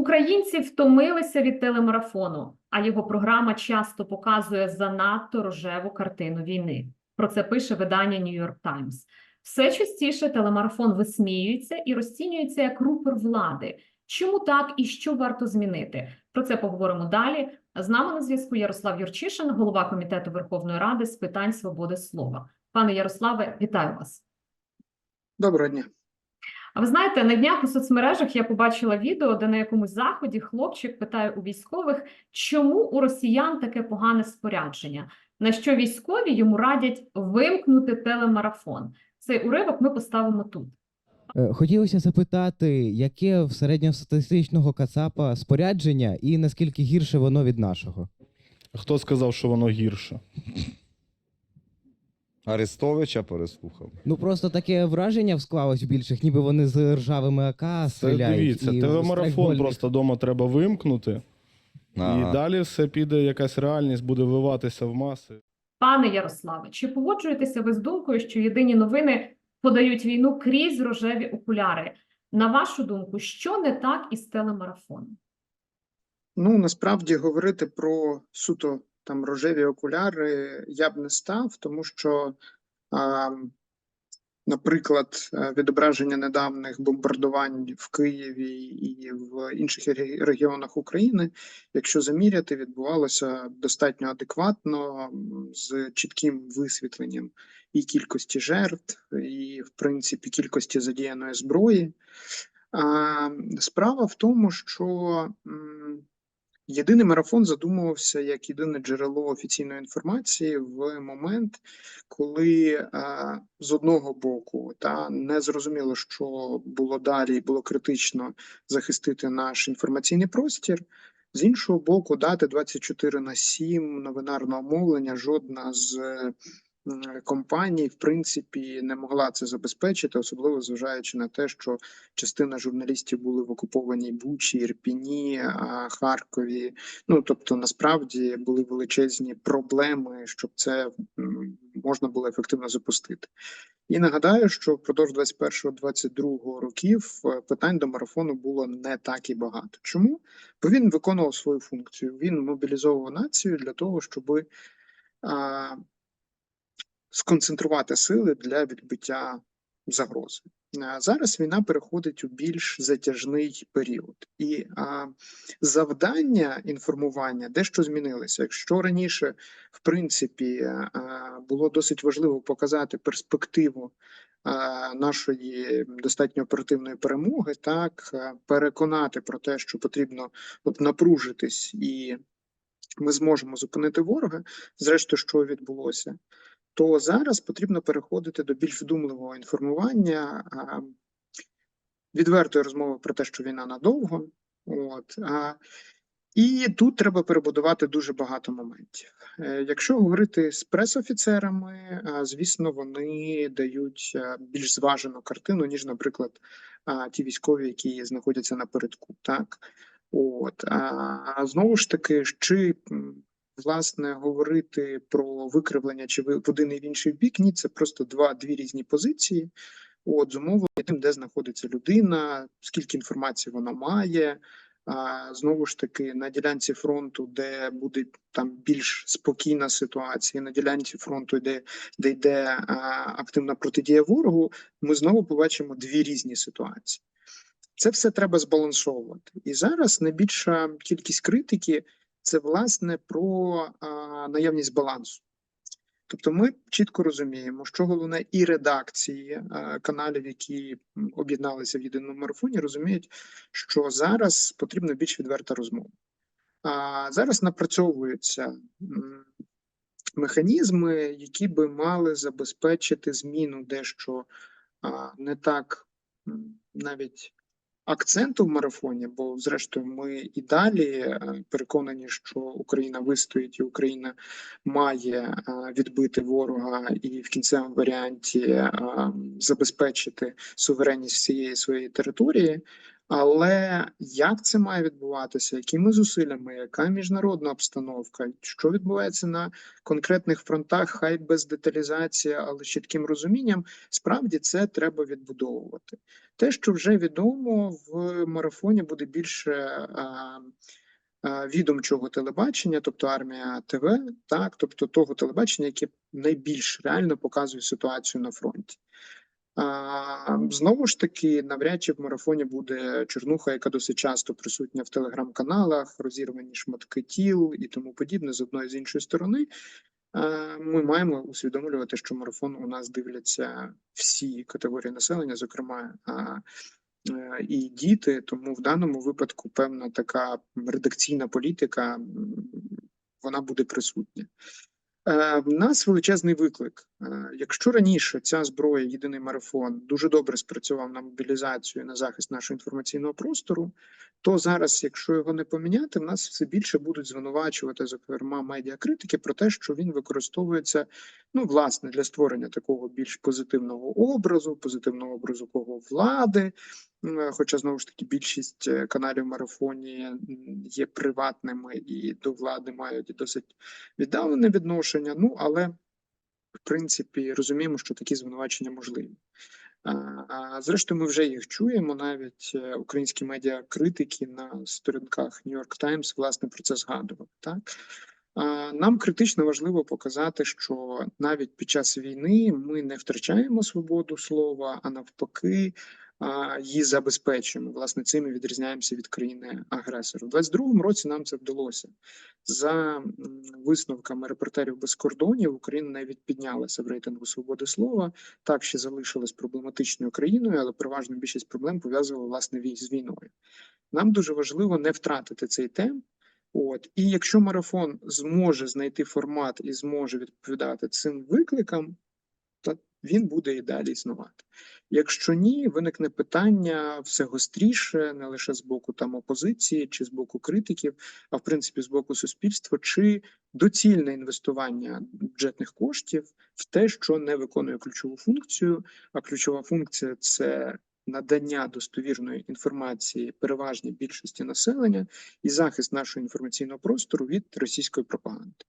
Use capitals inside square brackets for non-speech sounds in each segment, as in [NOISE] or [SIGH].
Українці втомилися від телемарафону, а його програма часто показує занадто рожеву картину війни. Про це пише видання New York Times. Все частіше телемарафон висміюється і розцінюється як рупор влади. Чому так і що варто змінити? Про це поговоримо далі. З нами на зв'язку Ярослав Юрчишин, голова комітету Верховної Ради з питань свободи слова. Пане Ярославе, вітаю вас. Доброго дня. А ви знаєте, на днях у соцмережах я побачила відео, де на якомусь заході хлопчик питає у військових, чому у росіян таке погане спорядження, на що військові йому радять вимкнути телемарафон. Цей уривок ми поставимо тут. Е, Хотілося запитати, яке в середньостатистичного кацапа спорядження і наскільки гірше воно від нашого? Хто сказав, що воно гірше? Арестовича переслухав. Ну просто таке враження склалось більших, ніби вони з ржавими АК Це стріляють. дивіться, і телемарафон просто вдома треба вимкнути, Ага. і далі все піде, якась реальність буде вливатися в маси. Пане Ярославе, чи погоджуєтеся ви з думкою, що єдині новини подають війну крізь рожеві окуляри? На вашу думку, що не так із телемарафоном? Ну насправді говорити про суто там рожеві окуляри я б не став, тому що, а, наприклад, е, відображення недавніх бомбардувань в Києві і в інших регіонах України, якщо заміряти, відбувалося достатньо адекватно з чітким висвітленням і кількості жертв, і в принципі кількості задіяної зброї. А, справа в тому, що єдиний марафон задумувався як єдине джерело офіційної інформації в момент, коли а, з одного боку та не зрозуміло, що було далі, було критично захистити наш інформаційний простір. З іншого боку, дати 24 на 7 новинарного мовлення жодна з е, компаній, в принципі, не могла це забезпечити, особливо зважаючи на те, що частина журналістів були в окупованій Бучі, Ірпіні, Харкові. Ну тобто, насправді були величезні проблеми, щоб це можна було ефективно запустити. І нагадаю, що впродовж 21-22 років е, питань до марафону було не так і багато. Чому? Бо він виконував свою функцію. Він мобілізовував націю для того, щоб а, сконцентрувати сили для відбиття загрози. Зараз війна переходить у більш затяжний період, і а, завдання інформування дещо змінилися. Якщо раніше, в принципі, а, було досить важливо показати перспективу а, нашої достатньо оперативної перемоги, так переконати про те, що потрібно от напружитись, і ми зможемо зупинити ворога. Зрештою, що відбулося то зараз потрібно переходити до більш вдумливого інформування, відвертої розмови про те, що війна надовго. От, і тут треба перебудувати дуже багато моментів. Е, Якщо говорити з пресофіцерами, звісно, вони дають більш зважену картину, ніж, наприклад, ті військові, які знаходяться напередку. Так, от знову ж таки, чи власне говорити про викривлення чи в один і в інший бік, ні, це просто два дві різні позиції. От зумовлення тим, де знаходиться людина, скільки інформації вона має. А, знову ж таки, на ділянці фронту, де буде там більш спокійна ситуація, на ділянці фронту, де, де йде а, активна протидія ворогу, ми знову побачимо дві різні ситуації. Це все треба збалансовувати. І зараз найбільша кількість критики це власне про а, наявність балансу. Тобто ми чітко розуміємо, що головне і редакції каналів, які об'єдналися в єдиному марафоні, розуміють, що зараз потрібна більш відверта розмова. А зараз напрацьовуються механізми, які би мали забезпечити зміну дещо не так навіть акценту в марафоні, бо зрештою ми і далі е, переконані, що Україна вистоїть і Україна має е, відбити ворога і в кінцевому варіанті е, забезпечити суверенність всієї своєї території. Але як це має відбуватися, якими зусиллями, яка міжнародна обстановка, що відбувається на конкретних фронтах, хай без деталізації, але з чітким розумінням, справді це треба відбудовувати. Те, що вже відомо в марафоні, буде більше відомчого телебачення, тобто армія ТВ, так, тобто того телебачення, яке найбільш реально показує ситуацію на фронті. Знову ж таки, навряд чи в марафоні буде чорнуха, яка досить часто присутня в телеграм-каналах, розірвані шматки тіл і тому подібне з одної з іншої сторони. Ми маємо усвідомлювати, що марафон у нас дивляться всі категорії населення, зокрема е, і діти. Тому в даному випадку певна така редакційна політика вона буде присутня. Е, В нас величезний виклик. Е, Якщо раніше ця зброя, єдиний марафон, дуже добре спрацював на мобілізацію на захист нашого інформаційного простору, то зараз, якщо його не поміняти, в нас все більше будуть звинувачувати, зокрема, медіакритики про те, що він використовується ну, власне, для створення такого більш позитивного образу, позитивного образу кого влади. Хоча знову ж таки більшість е, каналів марафоні є приватними і до влади мають досить віддалене відношення. Ну але в принципі розуміємо, що такі звинувачення можливі. А, зрештою, ми вже їх чуємо. Навіть е, українські медіакритики на сторінках New York Times власне про це згадували. Так нам критично важливо показати, що навіть під час війни ми не втрачаємо свободу слова, а навпаки. Її забезпечуємо. Власне, цим і відрізняємося від країни агресора. У 22-му році нам це вдалося. За висновками репортерів без кордонів, Україна навіть піднялася в рейтингу свободи слова. Так ще залишилась проблематичною країною, але переважно більшість проблем пов'язувала власне з війною. Нам дуже важливо не втратити цей темп. От і якщо марафон зможе знайти формат і зможе відповідати цим викликам, він буде і далі існувати. Якщо ні, виникне питання все гостріше, не лише з боку там опозиції чи з боку критиків, а в принципі з боку суспільства, чи доцільне інвестування бюджетних коштів в те, що не виконує ключову функцію. А ключова функція це надання достовірної інформації переважній більшості населення і захист нашого інформаційного простору від російської пропаганди.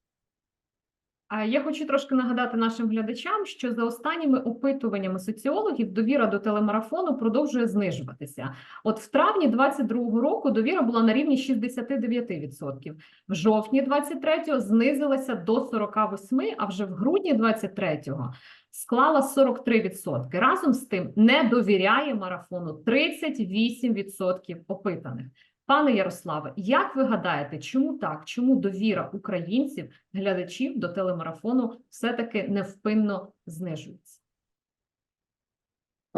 Я хочу трошки нагадати нашим глядачам, що за останніми опитуваннями соціологів довіра до телемарафону продовжує знижуватися. От в травні 22-го року довіра була на рівні 69%. В жовтні 23-го знизилася до 48%, а вже в грудні 23-го склала 43%. Разом з тим не довіряє марафону 38% опитаних. Пане Ярославе, як ви гадаєте, чому так? Чому довіра українців, глядачів до телемарафону все-таки невпинно знижується?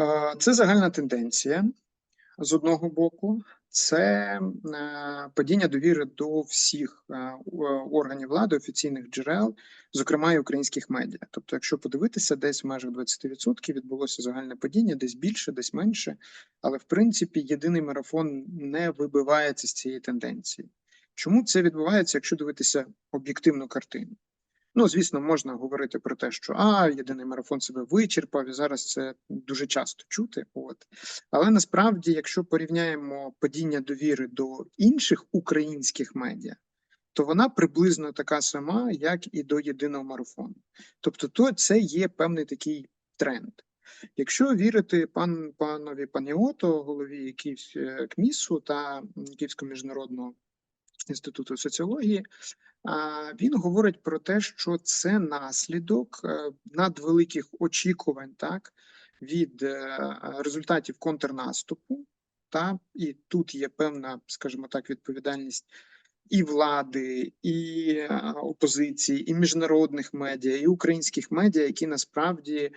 Е, Це загальна тенденція з одного боку. Це е, падіння довіри до всіх е, органів влади, офіційних джерел, зокрема і українських медіа. Тобто, якщо подивитися, десь в межах 20% відбулося загальне падіння, десь більше, десь менше. Але в принципі єдиний марафон не вибивається з цієї тенденції. Чому це відбувається, якщо дивитися об'єктивну картину? Ну, звісно, можна говорити про те, що а єдиний марафон себе вичерпав, і зараз це дуже часто чути. От але насправді, якщо порівняємо падіння довіри до інших українських медіа, то вона приблизно така сама, як і до єдиного марафону. Тобто, то це є певний такий тренд. Якщо вірити пан панові Паніото, голові Київ, е, КМІСу та Київського міжнародного інституту соціології, він говорить про те, що це наслідок е, надвеликих очікувань, так від е, результатів контрнаступу, та і тут є певна, скажімо так, відповідальність і влади, і е, опозиції, і міжнародних медіа, і українських медіа, які насправді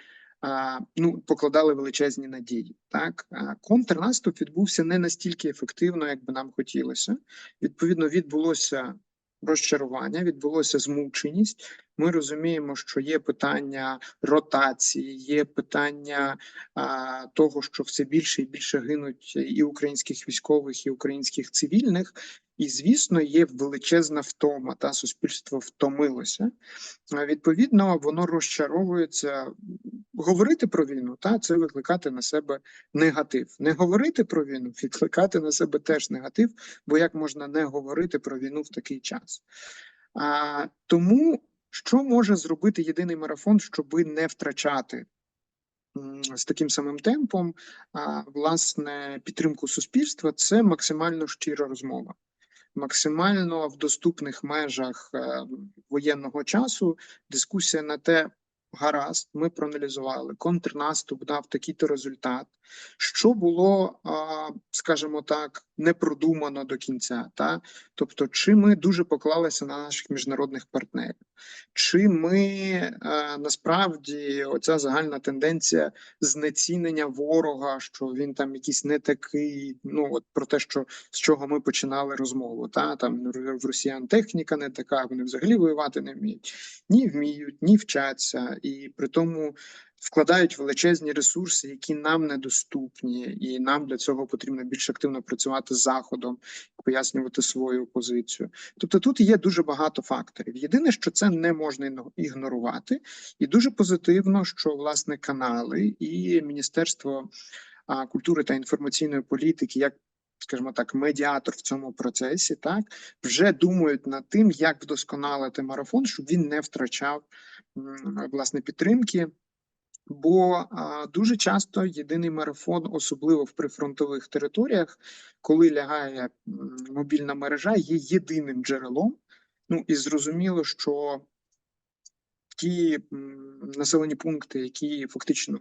ну покладали величезні надії. Так контрнаступ відбувся не настільки ефективно, як би нам хотілося. Відповідно, відбулося розчарування, відбулося змученість, Ми розуміємо, що є питання ротації, є питання а, того, що все більше і більше гинуть і українських військових, і українських цивільних. І звісно, є величезна втома, та суспільство втомилося. Відповідно, воно розчаровується. Говорити про війну, та це викликати на себе негатив. Не говорити про війну, [LAUGHS] викликати на себе теж негатив, бо як можна не говорити про війну в такий час? А, тому що може зробити єдиний марафон, щоби не втрачати з таким самим темпом а, власне підтримку суспільства? Це максимально щира розмова. Максимально в доступних межах е, воєнного часу дискусія на те, гаразд, ми проаналізували, контрнаступ дав такий-то результат. Що було, скажімо так, не продумано до кінця, та? Тобто, чи ми дуже поклалися на наших міжнародних партнерів, чи ми е, насправді оця загальна тенденція знецінення ворога, що він там якийсь не такий, ну от про те, що з чого ми починали розмову, та? Там в росіян техніка не така, вони взагалі воювати не вміють, ні вміють, ні вчаться, і при тому вкладають величезні ресурси, які нам недоступні, і нам для цього потрібно більш активно працювати з заходом, пояснювати свою позицію. Тобто тут є дуже багато факторів. Єдине, що це не можна ігнорувати, і дуже позитивно, що власне канали і Міністерство культури та інформаційної політики, як скажімо так, медіатор в цьому процесі, так вже думають над тим, як вдосконалити марафон, щоб він не втрачав власне підтримки. Бо а, дуже часто єдиний марафон, особливо в прифронтових територіях, коли лягає мобільна мережа, є єдиним джерелом. Ну і зрозуміло, що ті населені пункти, які фактично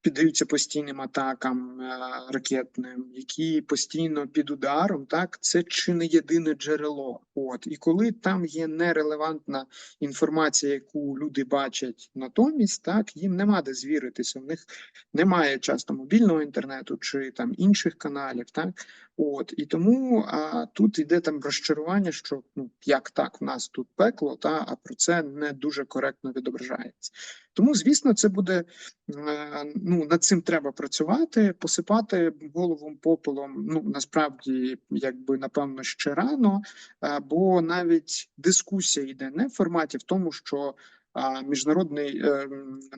піддаються постійним атакам е, ракетним, які постійно під ударом, так це чи не єдине джерело. От і коли там є нерелевантна інформація, яку люди бачать натомість, так їм нема де звіритися. В них немає часто мобільного інтернету чи там інших каналів, так от і тому а, тут йде там розчарування, що ну як так, в нас тут пекло, та а про це не дуже коректно відображається. Тому, звісно, це буде е, ну над цим треба працювати, посипати голову попелом. Ну насправді, якби напевно, ще рано, е, бо навіть дискусія йде не в форматі в тому, що. А міжнародний е,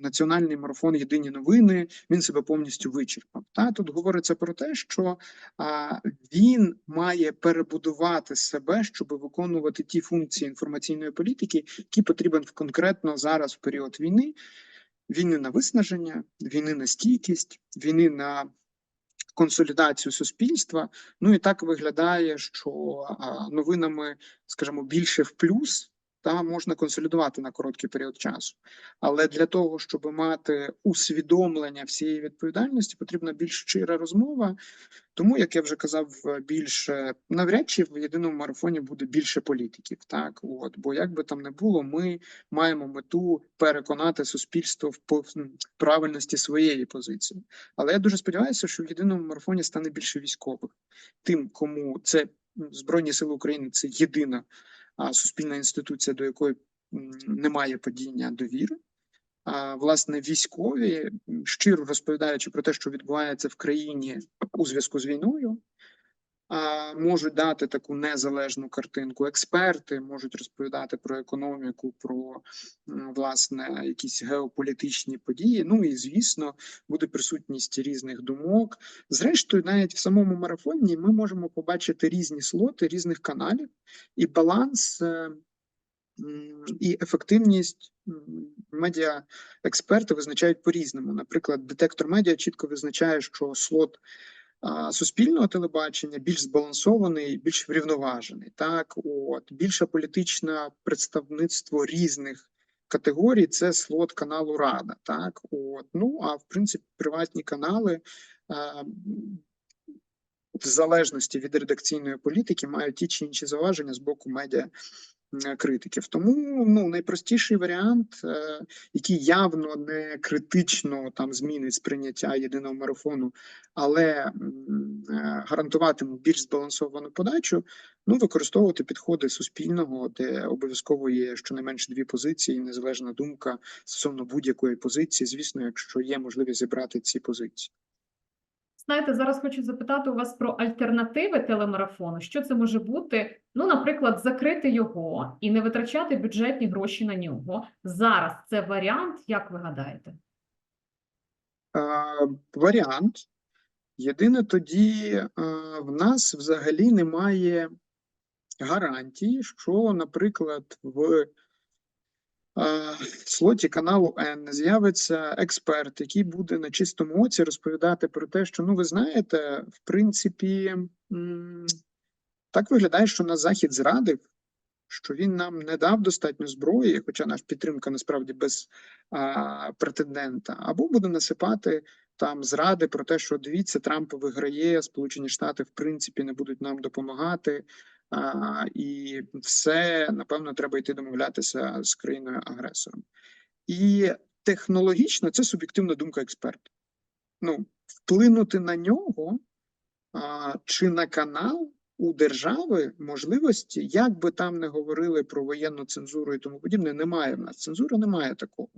національний марафон Єдині новини він себе повністю вичерпав. Та тут говориться про те, що а, він має перебудувати себе, щоб виконувати ті функції інформаційної політики, які потрібен конкретно зараз в період війни, війни на виснаження, війни на стійкість, війни на консолідацію суспільства. Ну і так виглядає, що новинами, скажімо, більше в плюс. Та можна консолідувати на короткий період часу, але для того, щоб мати усвідомлення всієї відповідальності, потрібна більш щира розмова. Тому, як я вже казав, більше навряд чи в єдиному марафоні буде більше політиків. Так, от бо як би там не було, ми маємо мету переконати суспільство в правильності своєї позиції. Але я дуже сподіваюся, що в єдиному марафоні стане більше військових, тим, кому це Збройні Сили України це єдина суспільна інституція, до якої немає падіння довіри. А, власне, військові, щиро розповідаючи про те, що відбувається в країні у зв'язку з війною, можуть дати таку незалежну картинку. Експерти можуть розповідати про економіку, про власне якісь геополітичні події. Ну і звісно, буде присутність різних думок. Зрештою, навіть в самому марафоні ми можемо побачити різні слоти різних каналів і баланс. е, І ефективність медіа експерти визначають по-різному. Наприклад, детектор медіа чітко визначає, що слот суспільного телебачення більш збалансований, більш врівноважений. Так, от більше політичне представництво різних категорій це слот каналу Рада. Так, от ну а в принципі, приватні канали. В залежності від редакційної політики мають ті чи інші зауваження з боку медіа критиків. Тому ну найпростіший варіант, е, який явно не критично там змінить сприйняття єдиного марафону, але е, гарантуватиме більш збалансовану подачу. Ну, використовувати підходи суспільного, де обов'язково є щонайменше дві позиції, незалежна думка стосовно будь-якої позиції. Звісно, якщо є можливість зібрати ці позиції. Знаєте, зараз хочу запитати у вас про альтернативи телемарафону. Що це може бути? Ну, наприклад, закрити його і не витрачати бюджетні гроші на нього. Зараз це варіант, як ви гадаєте? Е, варіант. Єдине тоді е, в нас взагалі немає гарантії, що, наприклад, в е, слоті каналу N з'явиться експерт, який буде на чистому оці розповідати про те, що ну ви знаєте, в принципі, так виглядає, що нас Захід зрадив, що він нам не дав достатньо зброї, хоча наша підтримка насправді без а, претендента, або буде насипати там зради про те, що дивіться, Трамп виграє, Сполучені Штати в принципі не будуть нам допомагати. І все напевно треба йти домовлятися з країною агресором. І технологічно це суб'єктивна думка експерта. Ну, вплинути на нього а, чи на канал у держави можливості, як би там не говорили про воєнну цензуру і тому подібне, немає в нас. Цензури немає такого.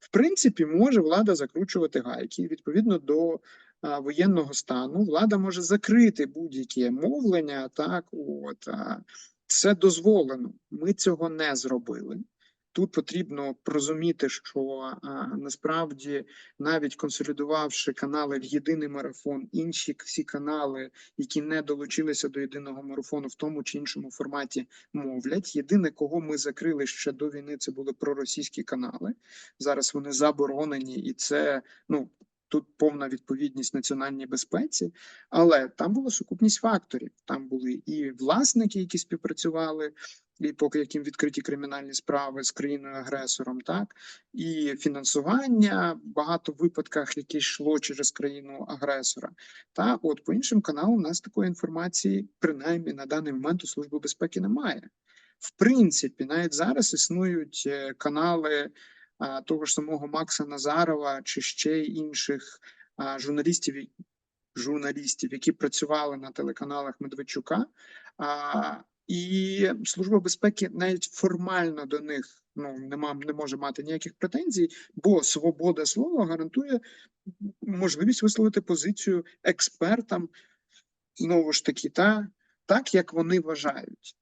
В принципі, може влада закручувати гайки. Відповідно до воєнного стану, влада може закрити будь-які мовлення. Так, от це дозволено. Ми цього не зробили. Тут потрібно розуміти, що а, насправді навіть консолідувавши канали в єдиний марафон, інші всі канали, які не долучилися до єдиного марафону в тому чи іншому форматі, мовлять. Єдине, кого ми закрили ще до війни, це були проросійські канали. Зараз вони заборонені, і це ну. Тут повна відповідність національній безпеці, але там була сукупність факторів. Там були і власники, які співпрацювали, і поки яким відкриті кримінальні справи з країною-агресором, так і фінансування в багато випадках, яке йшло через країну агресора. Та от по іншим каналам у нас такої інформації, принаймні на даний момент у Служби безпеки немає. В принципі, навіть зараз існують е, канали того ж самого Макса Назарова чи ще інших журналістів, журналістів, які працювали на телеканалах Медведчука. І Служба безпеки навіть формально до них ну нема не може мати ніяких претензій, бо свобода слова гарантує можливість висловити позицію експертам знову ж таки, та так як вони вважають.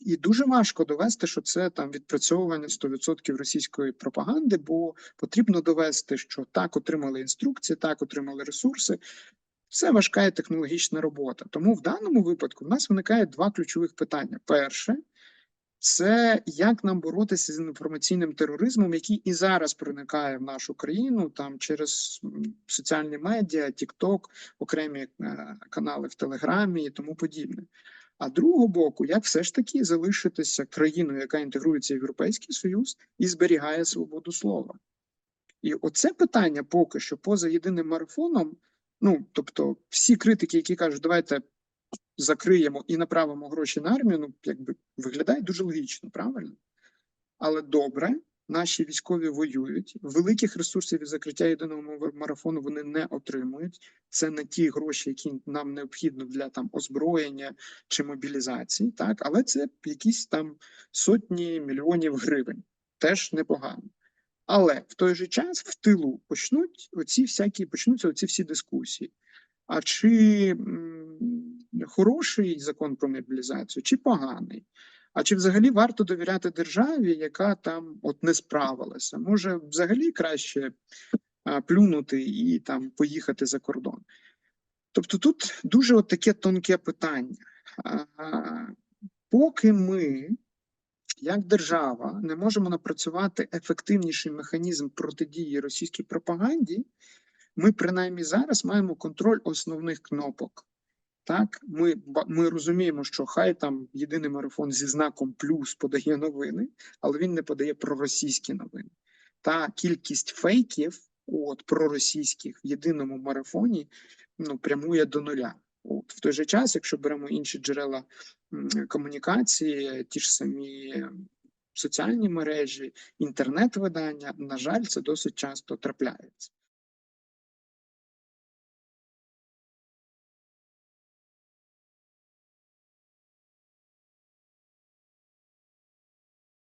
І дуже важко довести, що це там відпрацьовування 100% російської пропаганди, бо потрібно довести, що так отримали інструкції, так отримали ресурси. Це важка і технологічна робота. Тому в даному випадку в нас виникає два ключових питання. Перше, це як нам боротися з інформаційним тероризмом, який і зараз проникає в нашу країну там через соціальні медіа, TikTok, окремі е, канали в Телеграмі і тому подібне. А другого боку, як все ж таки залишитися країною, яка інтегрується в Європейський Союз і зберігає свободу слова. І оце питання поки що поза єдиним марафоном. Ну тобто, всі критики, які кажуть, давайте закриємо і направимо гроші на армію, ну якби виглядає дуже логічно, правильно? Але добре, наші військові воюють. Великих ресурсів від закриття єдиного марафону вони не отримують. Це не ті гроші, які нам необхідно для там озброєння чи мобілізації, так але це якісь там сотні мільйонів гривень, теж непогано. Але в той же час в тилу почнуть оці всякі почнуться оці всі дискусії. А чи м, хороший закон про мобілізацію, чи поганий? А чи взагалі варто довіряти державі, яка там от не справилася? Може, взагалі краще плюнути і там поїхати за кордон? Тобто тут дуже от таке тонке питання. Поки ми, як держава, не можемо напрацювати ефективніший механізм протидії російській пропаганді, ми принаймні зараз маємо контроль основних кнопок. Так, ми, ми розуміємо, що хай там єдиний марафон зі знаком плюс подає новини, але він не подає проросійські новини. Та кількість фейків, от проросійських в єдиному марафоні, ну прямує до нуля. От в той же час, якщо беремо інші джерела комунікації, ті ж самі соціальні мережі, інтернет-видання, на жаль, це досить часто трапляється.